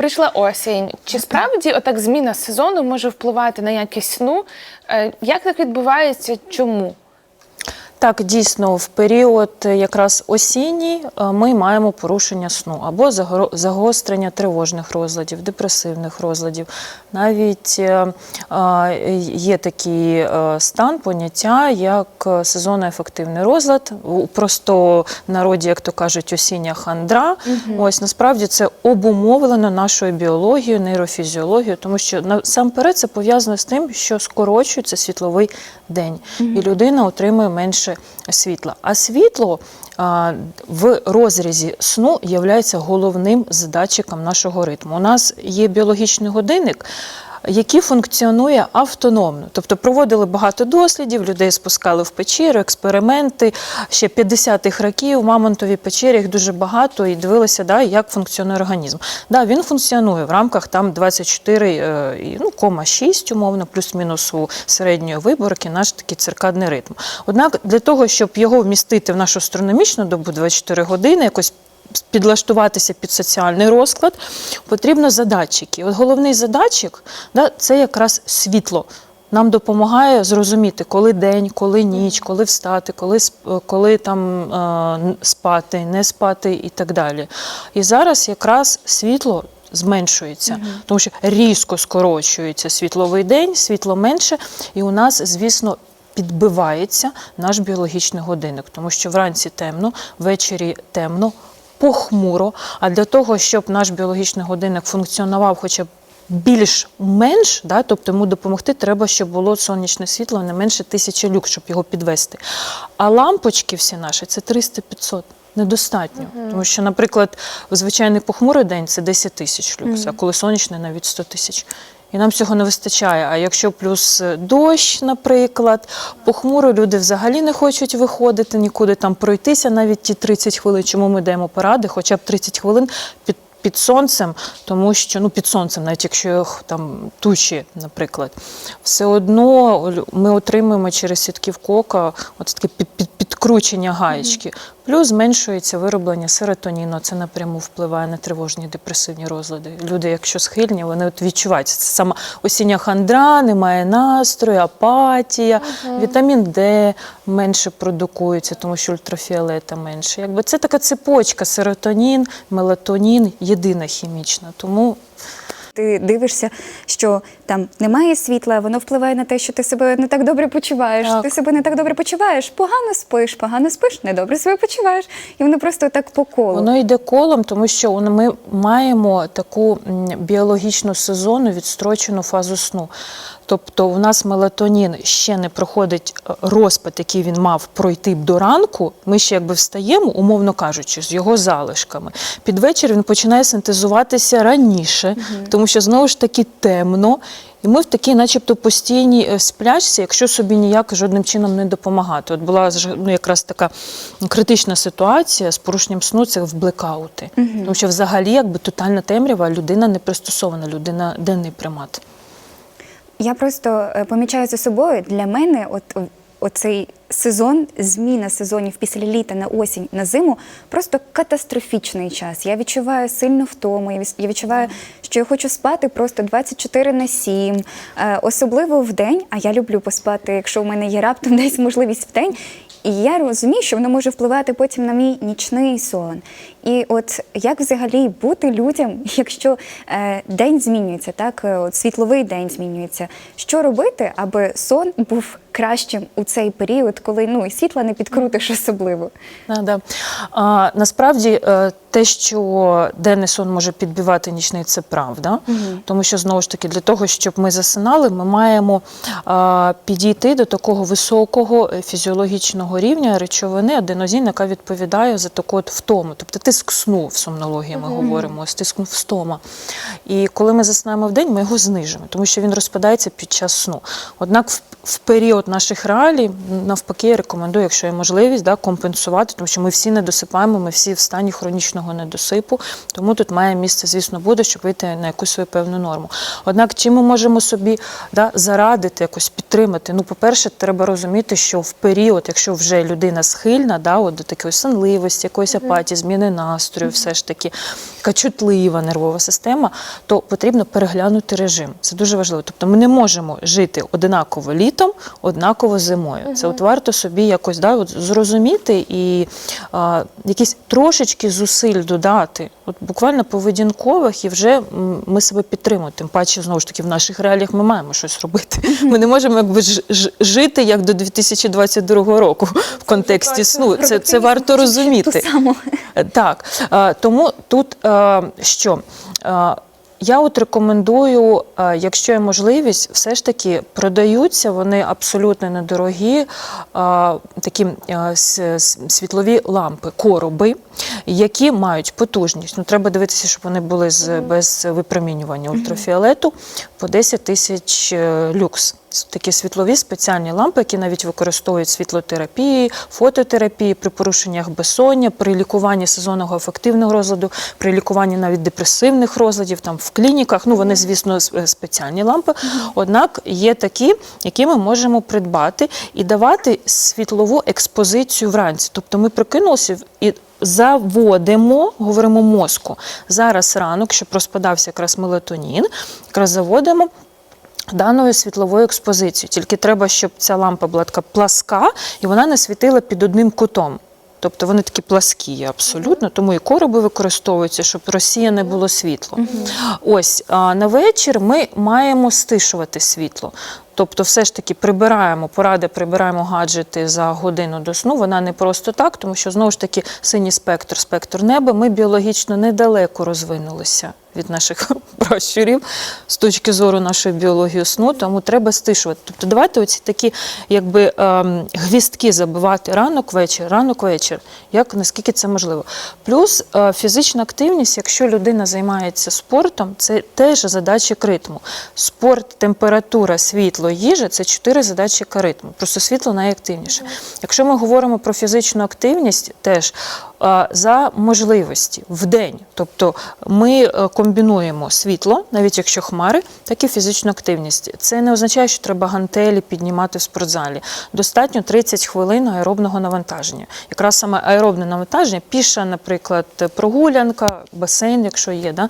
Прийшла осінь. Чи справді отак зміна сезону може впливати на якість сну? Е, Як так відбувається? Чому? Так, дійсно, в період якраз осінній е, ми маємо порушення сну або загострення тривожних розладів, депресивних розладів. Навіть е, е, є такий стан, поняття, як сезонно-ефективний розлад. Просто народі, як то кажуть, осіння хандра. Ось насправді це обумовлено нашою біологією, нейрофізіологією, тому що насамперед це пов'язано з тим, що скорочується світловий день, і людина отримує менше світла. А світло в розрізі сну є головним задатчиком нашого ритму. У нас є біологічний годинник. Який функціонує автономно, тобто проводили багато дослідів, людей спускали в печеру, експерименти ще 50-х років. В Мамонтовій печері їх дуже багато і дивилися, да, як функціонує організм. Да, він функціонує в рамках там 24, е, ну, кома 6, умовно, плюс-мінус у середньої виборки, наш такий циркадний ритм. Однак для того, щоб його вмістити в нашу астрономічну добу 24 години, якось підлаштуватися під соціальний розклад, потрібно задатчики. От головний задатчик да, це якраз світло. Нам допомагає зрозуміти, коли день, коли ніч, коли встати, коли, коли там е, спати, не спати і так далі. І зараз якраз світло зменшується, тому що різко скорочується світловий день, світло менше, і у нас, звісно, підбивається наш біологічний годинник, тому що вранці темно, ввечері темно, похмуро. А для того, щоб наш біологічний годинник функціонував хоча б більш-менш, да, тобто йому допомогти, треба, щоб було сонячне світло не менше тисячі люк, щоб його підвести. А лампочки всі наші це 300-500. Недостатньо, тому що, наприклад, в звичайний похмурий день це 10 тисяч люкс, а коли сонячний навіть 100 тисяч. І нам цього не вистачає. А якщо плюс е, дощ, наприклад, похмуро люди взагалі не хочуть виходити нікуди там пройтися навіть ті 30 хвилин, чому ми даємо поради, хоча б 30 хвилин під. Під сонцем, тому що ну під сонцем, навіть якщо там тучі, наприклад, все одно ми отримуємо через сітківку ока от таке під, під, підкручення гаєчки. Плюс зменшується вироблення серотоніну. Це напряму впливає на тривожні депресивні розлади. Люди, якщо схильні, вони от відчувають це сама осіння хандра, немає настрою, апатія, вітамін Д менше продукується, тому що ультрафіолета менше. Якби це така цепочка: серотонін, мелатонін, єдина хімічна. Тому Ти дивишся, що там немає світла, воно впливає на те, що ти себе не так добре почуваєш. Так. Ти себе не так добре почуваєш, погано спиш, погано спиш, недобре себе почуваєш. І воно просто так по колу. Воно йде колом, тому що ми маємо таку біологічну сезонну відстрочену фазу сну. Тобто у нас мелатонін ще не проходить е, розпад, який він мав пройти до ранку. Ми ще якби встаємо, умовно кажучи, з його залишками. Під вечір він починає синтезуватися раніше, тому що знову ж таки темно. І ми в такій, начебто, постійній е, сплячці, якщо собі ніяк жодним чином не допомагати. От була ну, якраз така критична ситуація з порушенням сну це в блекаути. Тому що взагалі якби тотальна темрява, людина не пристосована, людина денний примат. Я просто е, помічаю за собою, для мене от оцей сезон, зміна сезонів після літа на осінь на зиму просто катастрофічний час. Я відчуваю сильну втому, я відчуваю, що я хочу спати просто 24 на 7, е, особливо в день, а я люблю поспати, якщо в мене є раптом десь можливість в день. І я розумію, що воно може впливати потім на мій нічний сон. І от як взагалі бути людям, якщо е, день змінюється, так е, от світловий день змінюється. Що робити, аби сон був кращим у цей період, коли ну і світла не підкрутиш особливо? Да, да. А, насправді е, те, що денний сон може підбивати нічний, це правда. Тому що знову ж таки, для того, щоб ми засинали, ми маємо а, підійти до такого високого е, фізіологічного рівня речовини аденозін, яка відповідає за таку от втому. Тобто тиск сну в сомнології ми говоримо, ось тиск встома. І коли ми засинаємо в день, ми його знижимо, тому що він розпадається під час сну. Однак в, в період наших реалій, навпаки, я рекомендую, якщо є можливість, да, компенсувати, тому що ми всі не досипаємо, ми всі в стані хронічного недосипу. Тому тут має місце, звісно, буде, щоб вийти на якусь свою певну норму. Однак, чим ми можемо собі да, зарадити, якось підтримати? Ну, по-перше, треба розуміти, що в період, якщо вже людина схильна, да, от до такої сонливості, якоїсь апатії, зміни настрою, все ж таки така чутлива нервова система, то потрібно переглянути режим. Це дуже важливо. Тобто ми не можемо жити однаково літом, однаково зимою. Це от варто собі якось да, от зрозуміти і а, якісь трошечки зусиль додати. От буквально поведінкових, і вже ми себе підтримуємо. Тим паче, знову ж таки, в наших реаліях ми маємо щось робити. Ми не можемо якби ж- ж- жити як до 2022 року в контексті сну. Це, це варто розуміти. Саму. Е, Так, е, тому тут е, що? Я от рекомендую, е, якщо є можливість, все ж таки продаються вони абсолютно недорогі, е, такі е, світлові лампи, короби, які мають потужність. Ну, треба дивитися, щоб вони були з, без випромінювання ультрафіолету по 10 тисяч люкс. Такі світлові спеціальні лампи, які навіть використовують світлотерапії, фототерапії при порушеннях безсоння, при лікуванні сезонного афективного розладу, при лікуванні навіть депресивних розладів, там в клініках. Ну вони, звісно, е, спеціальні лампи. Однак є такі, які ми можемо придбати і давати світлову експозицію вранці. Тобто ми прикинулися і заводимо, говоримо мозку. Зараз ранок, щоб розпадався якраз мелатонін, якраз заводимо. Даною світловою експозицією. Тільки треба, щоб ця лампа була така пласка і вона не світила під одним кутом. Тобто вони такі пласкі є абсолютно, тому і короби використовуються, щоб розсіяне було світло. Ось а на вечір ми маємо стишувати світло. Тобто, все ж таки прибираємо поради, прибираємо гаджети за годину до сну. Вона не просто так, тому що знову ж таки синій спектр, спектр неба. Ми біологічно недалеко розвинулися від наших пращурів з точки зору нашої біології сну, тому треба стишувати. Тобто, давайте оці такі якби ем, гвістки забивати ранок, вечір, ранок, вечір, як наскільки це можливо. Плюс е, фізична активність, якщо людина займається спортом, це теж задачі ритму. Спорт, температура, світло, їжа це чотири задачі ритму. Просто світло найактивніше. Якщо ми говоримо про фізичну активність, теж за можливості в день. Тобто ми е, комбінуємо світло, навіть якщо хмари, так і фізичну активність. Це не означає, що треба гантелі піднімати в спортзалі. Достатньо 30 хвилин аеробного навантаження. Якраз саме аеробне навантаження, піша, наприклад, прогулянка, басейн, якщо є, да,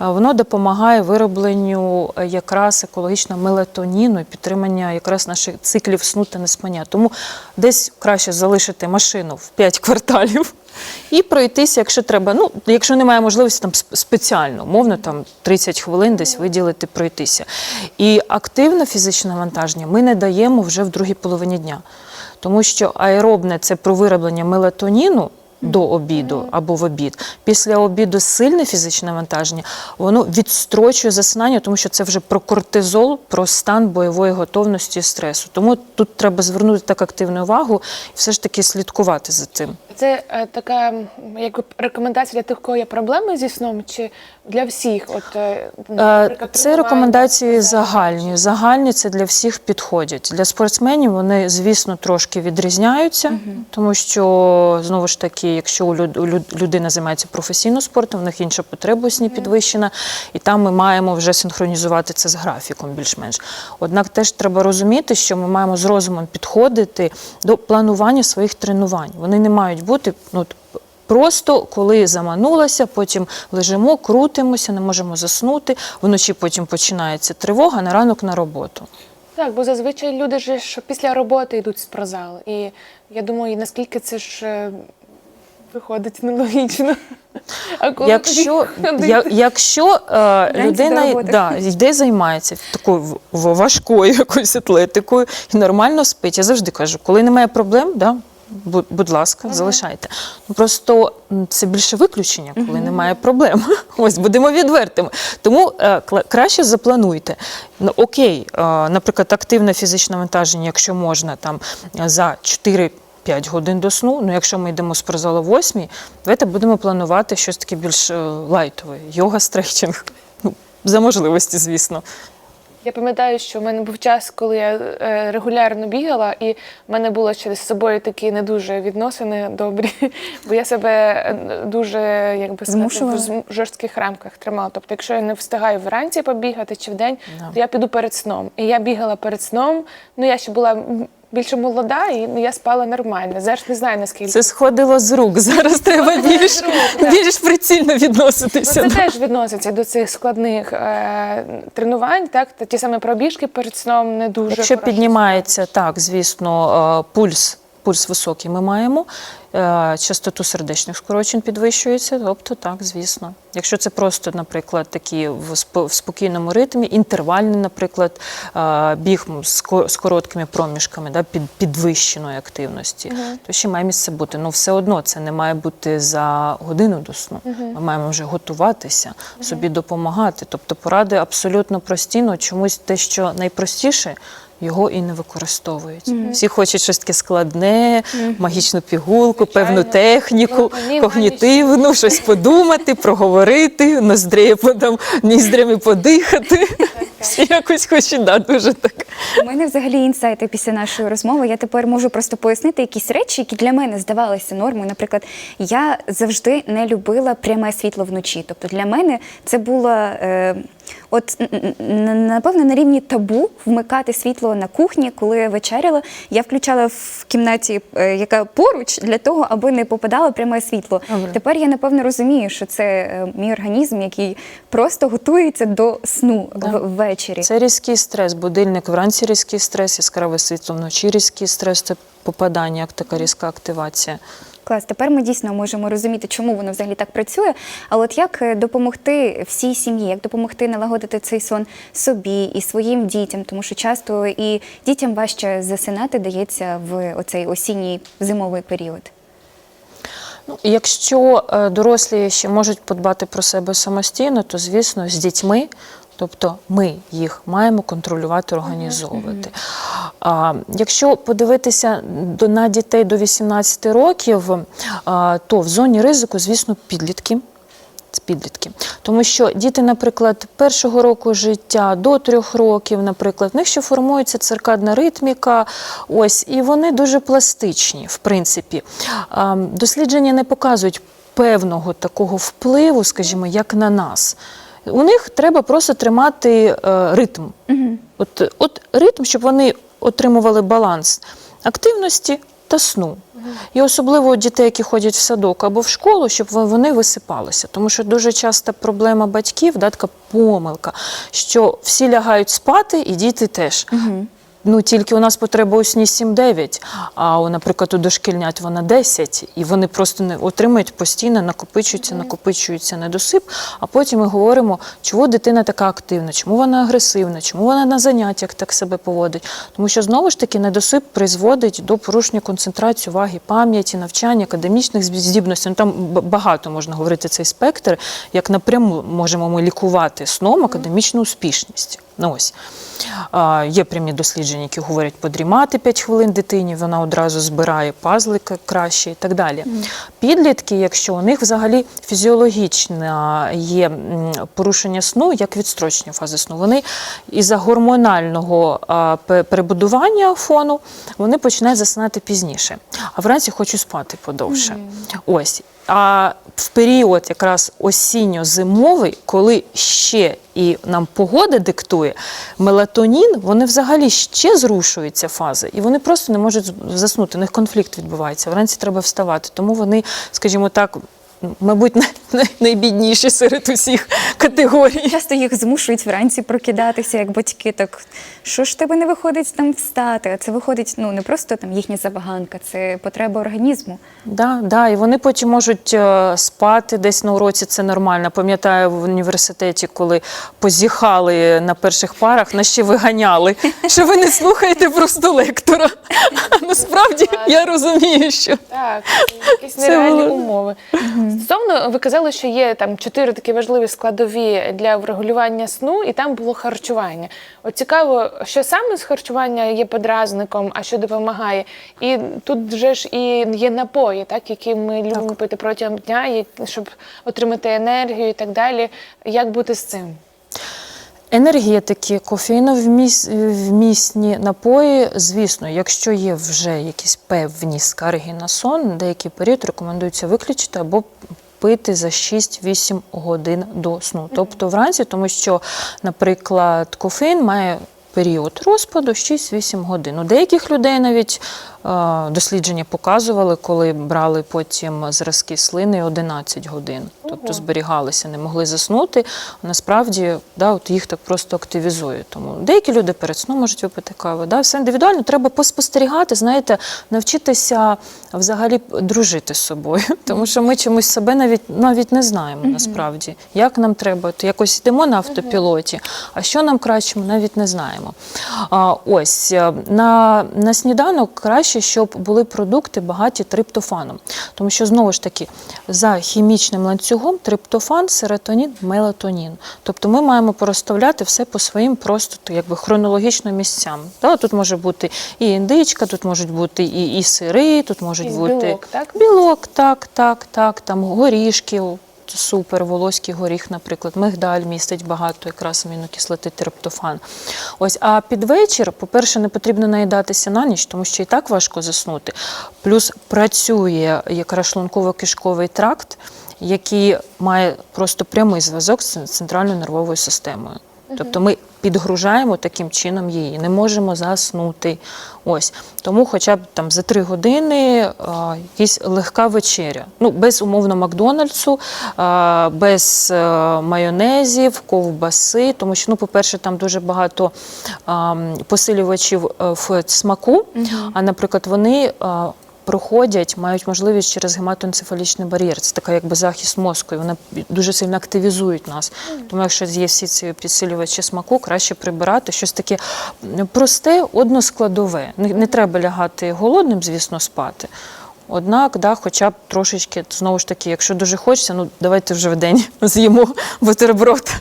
воно допомагає виробленню е, якраз екологічного мелатоніну і підтримання якраз наших циклів сну та неспання. Тому десь краще залишити машину в 5 кварталів. І пройтися, якщо треба. Ну, якщо немає можливості там спеціально, умовно, там 30 хвилин десь виділити, пройтися. І активне фізичне навантаження ми не даємо вже в другій половині дня. Тому що аеробне це про вироблення мелатоніну. До обіду або в обід. Після обіду сильне фізичне навантаження, воно відстрочує засинання, тому що це вже про кортизол, про стан бойової готовності і стресу. Тому тут треба звернути так активну увагу і все ж таки слідкувати за цим. Це е, така якби рекомендація для тих, у кого є проблеми зі сном, чи для всіх? От, е, Е, наприклад, Це рекомендації загальні. Загальні це для всіх підходять. Для спортсменів вони, звісно, трошки відрізняються, тому що знову ж таки, якщо у люд- у люд- людина займається професійно спортом, в них інша потреба сні підвищена, і там ми маємо вже синхронізувати це з графіком більш-менш. Однак теж треба розуміти, що ми маємо з розумом підходити до планування своїх тренувань. Вони не мають бути ну, Просто коли заманулася, потім лежимо, крутимося, не можемо заснути. Вночі потім починається тривога на ранок на роботу. Так, бо зазвичай люди ж що після роботи йдуть в спортзал. І я думаю, наскільки це ж е, виходить нелогічно. А коли Якщо, я, якщо е, людина да, йде займається такою важкою якоюсь атлетикою і нормально спить, я завжди кажу, коли немає проблем, да, будь, ласка, залишайте. Ну, Просто це більше виключення, коли немає проблем. Ось будемо відвертими. Тому е, краще заплануйте. Ну, окей, е, наприклад, активне фізичне навантаження, якщо можна там е, за 4 5 годин до сну. Ну, якщо ми йдемо з спортзалу о 8, давайте будемо планувати щось таке більш е, лайтове. Йога, стретчинг. Ну, за можливості, звісно. Я пам'ятаю, що в мене був час, коли я е, регулярно бігала, і в мене було через собою такі не дуже відносини добрі, бо я себе е, дуже якби сказати, в жорстких рамках тримала. Тобто, якщо я не встигаю вранці побігати чи вдень, no. то я піду перед сном. І я бігала перед сном. Ну я ще була більше молода, і ну, я спала нормально. Зараз не знаю наскільки. Це сходило з рук. Зараз треба більш, рук, більш прицільно відноситися. Ну, це теж відноситься до цих складних е, тренувань, так та ті самі пробіжки перед сном не дуже Якщо піднімається, так, звісно, е, пульс, пульс високий ми маємо, е, частоту сердечних скорочень підвищується, тобто так, звісно. Якщо це просто, наприклад, такі в спо- спокійному ритмі, інтервальний, наприклад, е, біг з ко- з короткими проміжками да, під підвищеної активності, то ще має місце бути. Ну, все одно це не має бути за годину до сну. Ми маємо вже готуватися, собі допомагати. Тобто поради абсолютно прості, але чомусь те, що найпростіше. Його і не використовують. Всі хочуть щось таке складне, магічну пігулку, Звичайно. певну техніку, Мелатонін, когнітивну, щось подумати, проговорити, ноздрями, ніздрями подихати. Всі якось хочуть, да, дуже так. У мене взагалі інсайти після нашої розмови. Я тепер можу просто пояснити якісь речі, які для мене здавалися нормою. Наприклад, я завжди не любила пряме світло вночі. Тобто для мене це було е, от напевно на рівні табу вмикати світло на кухні, коли я вечеряла. Я включала в кімнаті, е, яка поруч, для того, аби не попадало пряме світло. Добре. Тепер я напевно розумію, що це е, мій організм, який просто готується до сну Да. ввечері. Це різкий стрес. Будильник вранці різкий стрес, яскраве світло вночі різкий стрес, це попадання, як така різка активація. Клас, тепер ми дійсно можемо розуміти, чому воно взагалі так працює. А от як е, допомогти всій сім'ї, як допомогти налагодити цей сон собі і своїм дітям, тому що часто і дітям важче засинати дається в оцей осінній зимовий період. Ну, якщо е, дорослі ще можуть подбати про себе самостійно, то звісно з дітьми. Тобто ми їх маємо контролювати, організовувати. А, якщо подивитися на дітей до 18 років, а, то в зоні ризику, звісно, підлітки. Підлітки. Тому що діти, наприклад, першого року життя до трьох років, наприклад, в них ще формується циркадна ритміка, ось, і вони дуже пластичні, в принципі. Дослідження не показують певного такого впливу, скажімо, як на нас. У них треба просто тримати е, ритм. От, от ритм, щоб вони отримували баланс активності та сну. І особливо дітей, які ходять в садок або в школу, щоб вони висипалися. Тому що дуже часто проблема батьків, да, така помилка, що всі лягають спати, і діти теж. Ну, тільки у нас потреба у сні 7-9, а, наприклад, у дошкільнят вона 10, і вони просто не отримують постійно, накопичується, накопичується недосип. А потім ми говоримо, чому дитина така активна, чому вона агресивна, чому вона на заняттях так себе поводить. Тому що знову ж таки недосип призводить до порушення концентрації, уваги, пам'яті, навчання, академічних здібностей. Ну, там багато можна говорити цей спектр, як напряму можемо ми лікувати сном академічну успішність. Ну, ось. А, є прямі дослідження, які говорять подрімати 5 хвилин дитині, вона одразу збирає пазли к- краще і так далі. Підлітки, якщо у них взагалі фізіологічне є порушення сну, як відстрочення фази сну, вони із-за гормонального а, перебудування фону вони починають засинати пізніше. А вранці хочуть спати подовше. Ось. А в період якраз осінньо-зимовий, коли ще і нам погода диктує, мелатонін, вони взагалі ще зрушуються фази, і вони просто не можуть заснути. У них конфлікт відбувається. Вранці треба вставати. Тому вони, скажімо так, мабуть, най- най- найбідніші серед усіх категорій. Часто їх змушують вранці прокидатися, як батьки. Так що ж тебе не виходить там встати? А це виходить ну не просто там їхня забаганка, це потреба організму. Да, да, і вони потім можуть е, спати десь на уроці, це нормально. Пам'ятаю в університеті, коли позіхали на перших парах, нас ще виганяли, що ви не слухаєте просто лектора. Насправді я розумію, що Так, якісь нереальні умови. Стосовно, ви казали, що є там чотири такі важливі складові для врегулювання сну, і там було харчування. От цікаво, що саме з харчування є подразником, а що допомагає. І тут вже ж і є напої, так, які ми любимо пити протягом дня, щоб отримати енергію і так далі. Як бути з цим? Енергетики, кофеїновмісні напої, звісно, якщо є вже якісь певні скарги на сон, деякий період рекомендується виключити або пити за 6-8 годин до сну. Тобто вранці, тому що, наприклад, кофеїн має період розпаду 6-8 годин. У деяких людей навіть е, дослідження показували, коли брали потім зразки слини 11 годин. Тобто зберігалися, не могли заснути. Насправді да, от їх так просто активізує. Тому деякі люди перед сном можуть випити каву. Да? Все індивідуально, треба поспостерігати, знаєте, навчитися взагалі дружити з собою. Тому що ми чомусь себе навіть навіть не знаємо насправді, як нам треба. То якось йдемо на автопілоті, а що нам краще, ми навіть не знаємо. А, ось е, на, на сніданок краще, щоб були продукти багаті триптофаном. Тому що знову ж таки за хімічним ланцюгом триптофан, серотонін, мелатонін. Тобто ми маємо порозставляти все по своїм просто якби хронологічно місцям. Да, тут може бути і індичка, тут можуть бути і, і сири, тут можуть Якийсь бути білок, так? білок, так, так, так, там горішки. Супер, волоський горіх, наприклад, мигдаль містить багато якраз амінокислоти триптофан. Ось, а під вечір, по-перше, не потрібно наїдатися на ніч, тому що і так важко заснути. Плюс працює якраз шлунково-кишковий тракт, який має просто прямий зв'язок з центральною нервовою системою. Тобто ми підгружаємо таким чином її, не можемо заснути. Ось тому, хоча б там за три години а, якась легка вечеря. Ну без умовно Макдональдсу, а, без е, майонезів, ковбаси, тому що, ну, по-перше, там дуже багато а, посилювачів е, в смаку. А, наприклад, вони. а, Проходять, мають можливість через гематоенцефалічний бар'єр. Це така якби захист мозку, і вони дуже сильно активізують нас. Тому якщо є всі ці підсилювачі смаку, краще прибирати щось таке просте, односкладове. Не, не треба лягати голодним, звісно, спати. Однак, да, хоча б трошечки, знову ж таки, якщо дуже хочеться, ну давайте вже в день з'їмо бутерброд.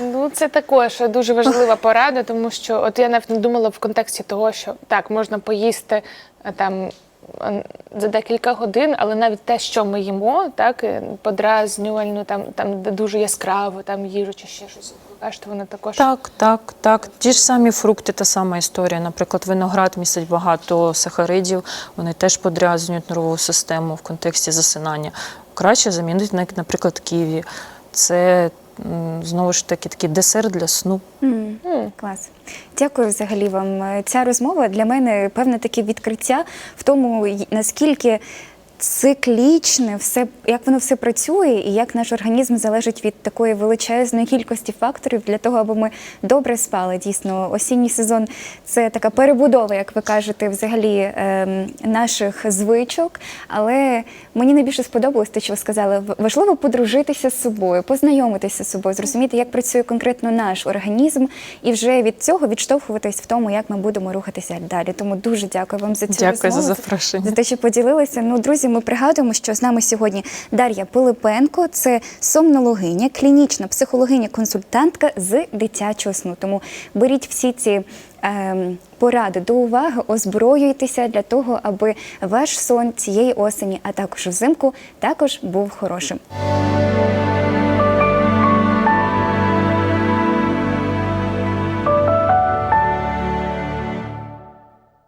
Ну, це також дуже важлива порада, тому що от я навіть не думала в контексті того, що так, можна поїсти там а, за декілька годин, але навіть те, що ми їмо, так, е, подразнювально, там, там де дуже яскраво, там їжу чи ще щось. Кажете, воно також Так, так, так. Ті ж самі фрукти, та сама історія. Наприклад, виноград містить багато сахаридів, вони теж подрязнюють нервову систему в контексті засинання. Краще замінити, на- наприклад, ківі. Це знову ж таки такий десерт для сну. М, Клас. Дякую взагалі вам. Ця розмова для мене певне таке відкриття в тому, наскільки циклічне все, як воно все працює, і як наш організм залежить від такої величезної кількості факторів для того, аби ми добре спали. Дійсно, осінній сезон це така перебудова, як ви кажете, взагалі ем, наших звичок. Але мені найбільше сподобалось те, що ви сказали. Важливо подружитися з собою, познайомитися з собою, зрозуміти, як працює конкретно наш організм, і вже від цього відштовхуватись в тому, як ми будемо рухатися далі. Тому дуже дякую вам за цю Дякую за запрошення. за те, що поділилися. Ну, друзі, ми пригадуємо, що з нами сьогодні Дар'я Пилипенко, це сомнологиня, клінічна психологиня, консультантка з дитячого сну. Тому беріть всі ці. ем, Поради до уваги, озброюйтеся для того, аби ваш сон цієї осені, а також взимку, також був хорошим.